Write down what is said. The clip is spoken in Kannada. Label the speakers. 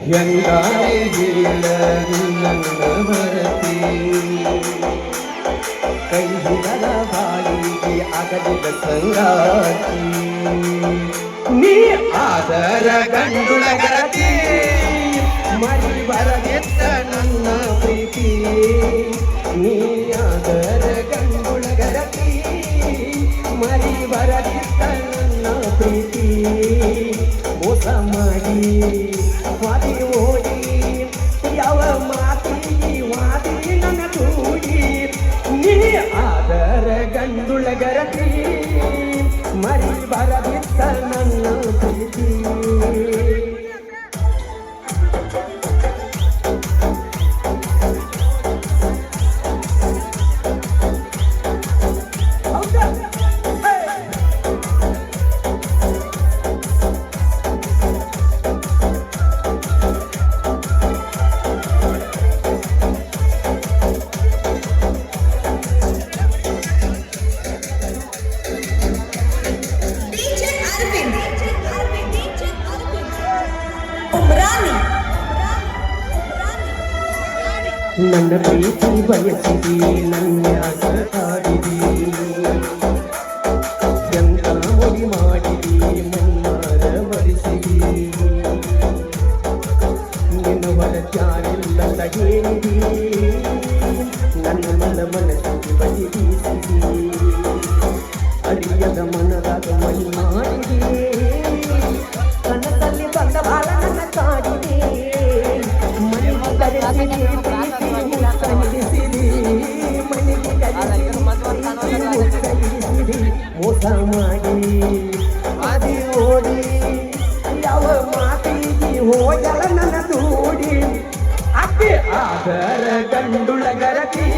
Speaker 1: ಏ ಗೆಳತಿ ನಿಯತಿಯ ಮೊಸಗಾತಿ
Speaker 2: ನನ್ನ ಭರತಿ ಕೈ ಹಿಡದ ಬಾಳಿಗೆ ಅಗಲಿದ ಸಂಗಾತಿ
Speaker 1: ನೀ
Speaker 2: ಆದರ ಗಂಡುಳ ಗರತಿ ಮರಿ ಬರದಿದ್ದ ನನ್ನ ಪ್ರೀತಿ ನೀ ಆದರ ಗಂಡುಳ ಗರತಿ ಮರಿ ಬರದಿದ್ದ ನನ್ನ ಪ್ರೀತಿ ಮೋಸ ಮಾಡಿ ವಾದಿ ಓಡಿ ಯಾವ ಮಾತಿ ವಾದಿ ನನ್ನ ತೂಡಿ ನೀ ಆದರ ಗಂಡುಳ ನನ್ನ ಪ್ರೀತಿ ಬಯಸಿದೆ ನನ್ಯಾಸ ಆಡಿದಿ ಎಂತ ಮುಡಿ ಮಾಡಿದಿ ಮನ್ನಾರ ಬರಿಸಿದಿ ನಿನ್ನ ಚಾರಿಲ್ಲ ಹೇಳಿದಿ ನನ್ನ ಮನ ಮನಸ್ಸಿಗೆ ಬದಿ ಬೀಸಿದಿ. ಅರಿಯದ ಮನದಾಗ ಮೈ ಮೋಸ
Speaker 1: ಅದಿ ಓಡಿ ಯಾವ ಮಾತಿಗೆ ಹೋಗಲ ನನ್ನ ದೂಡಿ ಅಪ್ಪಿ
Speaker 2: ಆದರ ಗಂಡುಳ ಗರತಿ.